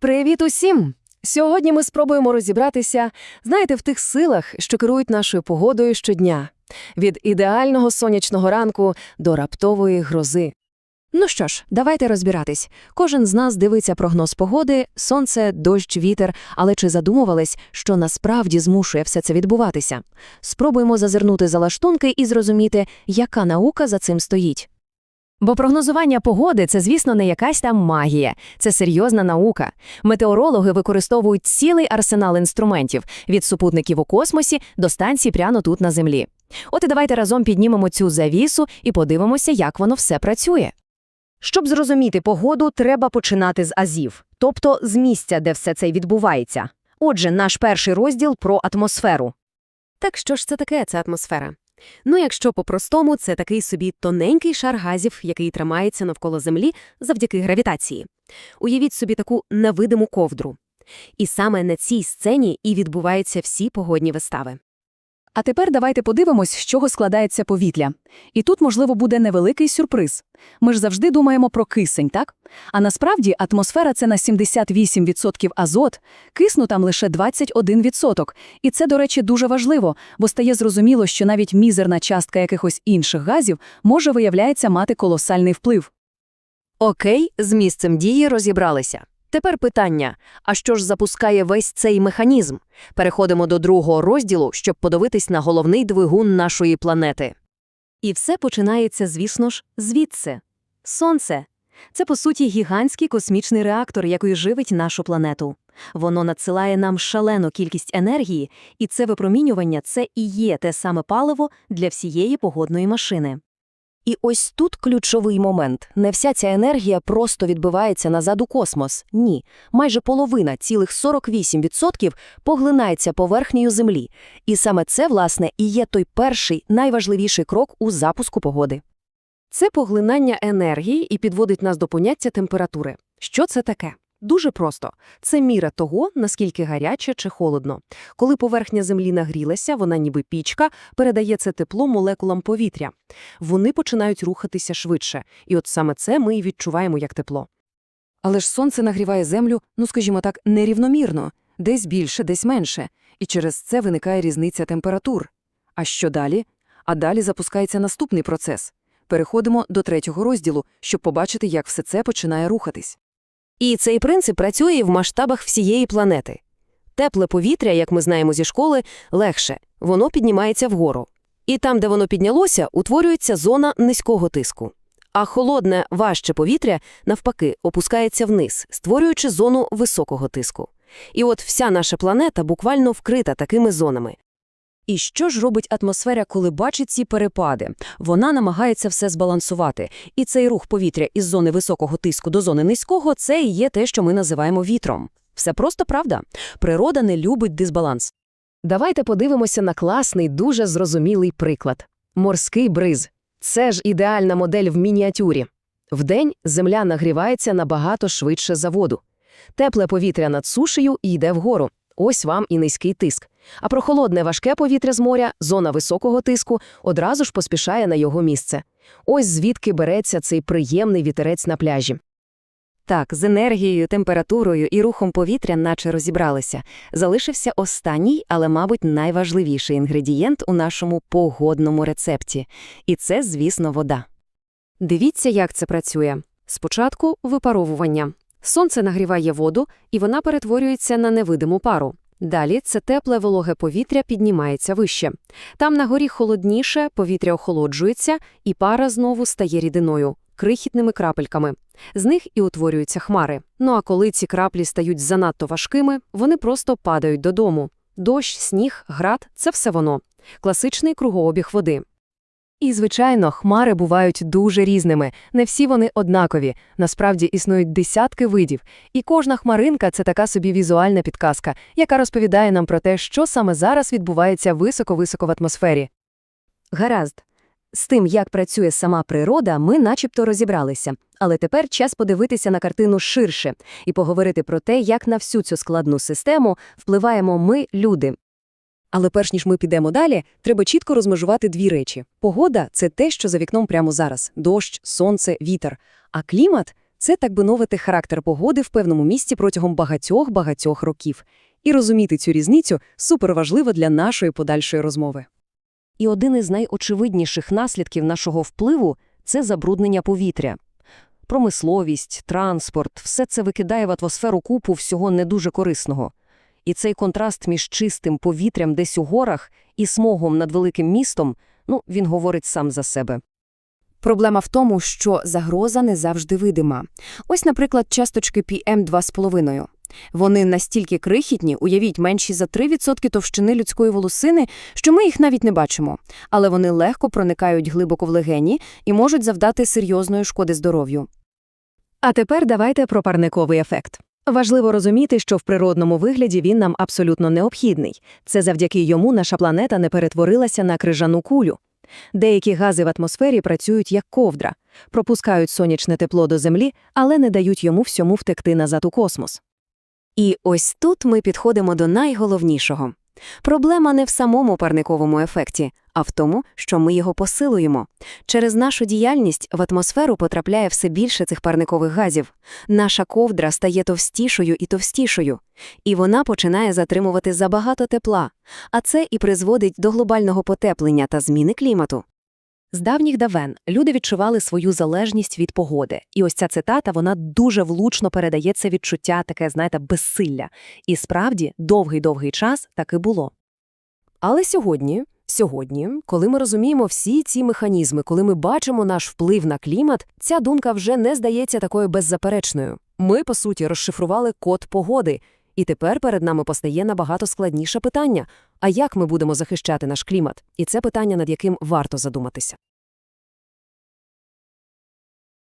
Привіт усім! Сьогодні ми спробуємо розібратися, знаєте, в тих силах, що керують нашою погодою щодня. Від ідеального сонячного ранку до раптової грози. Ну що ж, давайте розбиратись. Кожен з нас дивиться прогноз погоди, сонце, дощ, вітер, але чи задумувались, що насправді змушує все це відбуватися? Спробуємо зазирнути за лаштунки і зрозуміти, яка наука за цим стоїть. Бо прогнозування погоди це, звісно, не якась там магія, це серйозна наука. Метеорологи використовують цілий арсенал інструментів від супутників у космосі до станцій прямо тут на землі. От і давайте разом піднімемо цю завісу і подивимося, як воно все працює. Щоб зрозуміти погоду, треба починати з азів, тобто з місця, де все це відбувається. Отже, наш перший розділ про атмосферу. Так що ж це таке, ця атмосфера? Ну, якщо по-простому, це такий собі тоненький шар газів, який тримається навколо Землі завдяки гравітації. Уявіть собі таку невидиму ковдру. І саме на цій сцені і відбуваються всі погодні вистави. А тепер давайте подивимось, з чого складається повітря. І тут, можливо, буде невеликий сюрприз. Ми ж завжди думаємо про кисень, так? А насправді атмосфера – це на 78% азот, кисну там лише 21%. І це, до речі, дуже важливо, бо стає зрозуміло, що навіть мізерна частка якихось інших газів може, виявляється, мати колосальний вплив. Окей, з місцем дії розібралися. Тепер питання: а що ж запускає весь цей механізм? Переходимо до другого розділу, щоб подивитись на головний двигун нашої планети. І все починається, звісно ж, звідси. Сонце. Це, по суті, гігантський космічний реактор, який живить нашу планету. Воно надсилає нам шалену кількість енергії, і це випромінювання – це і є те саме паливо для всієї погодної машини. І ось тут ключовий момент. Не вся ця енергія просто відбивається назад у космос. Ні. Майже половина, цілих 48%, поглинається поверхнею Землі. І саме це, власне, і є той перший, найважливіший крок у запуску погоди. Це поглинання енергії і підводить нас до поняття температури. Що це таке? Дуже просто. Це міра того, наскільки гаряче чи холодно. Коли поверхня Землі нагрілася, вона ніби пічка, передає це тепло молекулам повітря. Вони починають рухатися швидше, і от саме це ми і відчуваємо як тепло. Але ж сонце нагріває землю, ну скажімо так, нерівномірно, десь більше, десь менше, і через це виникає різниця температур. А що далі? А далі запускається наступний процес. Переходимо до третього розділу, щоб побачити, як все це починає рухатись. І цей принцип працює в масштабах всієї планети. Тепле повітря, як ми знаємо зі школи, легше, воно піднімається вгору. І там, де воно піднялося, утворюється зона низького тиску. А холодне, важче повітря, навпаки, опускається вниз, створюючи зону високого тиску. І от вся наша планета буквально вкрита такими зонами. І що ж робить атмосфера, коли бачить ці перепади? Вона намагається все збалансувати. І цей рух повітря із зони високого тиску до зони низького – це і є те, що ми називаємо вітром. Все просто правда. Природа не любить дисбаланс. Давайте подивимося на класний, дуже зрозумілий приклад. Морський бриз. Це ж ідеальна модель в мініатюрі. Вдень земля нагрівається набагато швидше за воду. Тепле повітря над сушею йде вгору. Ось вам і низький тиск. А прохолодне важке повітря з моря, зона високого тиску, одразу ж поспішає на його місце. Ось звідки береться цей приємний вітерець на пляжі. Так, з енергією, температурою і рухом повітря наче розібралися. Залишився останній, але, мабуть, найважливіший інгредієнт у нашому погодному рецепті. І це, звісно, вода. Дивіться, як це працює. Спочатку випаровування. Сонце нагріває воду, і вона перетворюється на невидиму пару. Далі це тепле вологе повітря піднімається вище. Там на горі холодніше, повітря охолоджується, і пара знову стає рідиною, крихітними крапельками. З них і утворюються хмари. Ну а коли ці краплі стають занадто важкими, вони просто падають додому. Дощ, сніг, град це все воно. Класичний кругообіг води. І, звичайно, хмари бувають дуже різними, не всі вони однакові. Насправді існують десятки видів, і кожна хмаринка це така собі візуальна підказка, яка розповідає нам про те, що саме зараз відбувається високо-високо в атмосфері. Гаразд. З тим, як працює сама природа, ми начебто розібралися. Але тепер час подивитися на картину ширше і поговорити про те, як на всю цю складну систему впливаємо ми, люди. Але перш ніж ми підемо далі, треба чітко розмежувати дві речі. Погода – це те, що за вікном прямо зараз – дощ, сонце, вітер. А клімат – Це, так би мовити, характер погоди в певному місці протягом багатьох-багатьох років. І розуміти цю різницю суперважливо для нашої подальшої розмови. І один із найочевидніших наслідків нашого впливу – це забруднення повітря. Промисловість, транспорт – все це викидає в атмосферу купу всього не дуже корисного. І цей контраст між чистим повітрям десь у горах і смогом над великим містом, ну, він говорить сам за себе. Проблема в тому, що загроза не завжди видима. Ось, наприклад, часточки PM2,5. Вони настільки крихітні, уявіть, менші за 3% товщини людської волосини, що ми їх навіть не бачимо. Але вони легко проникають глибоко в легені і можуть завдати серйозної шкоди здоров'ю. А тепер давайте про парниковий ефект. Важливо розуміти, що в природному вигляді він нам абсолютно необхідний. Це завдяки йому наша планета не перетворилася на крижану кулю. Деякі гази в атмосфері працюють як ковдра, пропускають сонячне тепло до Землі, але не дають йому всьому втекти назад у космос. І ось тут ми підходимо до найголовнішого. Проблема не в самому парниковому ефекті, а в тому, що ми його посилуємо. Через нашу діяльність в атмосферу потрапляє все більше цих парникових газів. Наша ковдра стає товстішою і товстішою, і вона починає затримувати забагато тепла, а це і призводить до глобального потеплення та зміни клімату. З давніх давен люди відчували свою залежність від погоди. І ось ця цитата, вона дуже влучно передає це відчуття, таке, знаєте, безсилля. І справді, довгий-довгий час так і було. Але сьогодні, сьогодні, коли ми розуміємо всі ці механізми, коли ми бачимо наш вплив на клімат, ця думка вже не здається такою беззаперечною. Ми, по суті, розшифрували код погоди, і тепер перед нами постає набагато складніше питання – а як ми будемо захищати наш клімат? І це питання, над яким варто задуматися.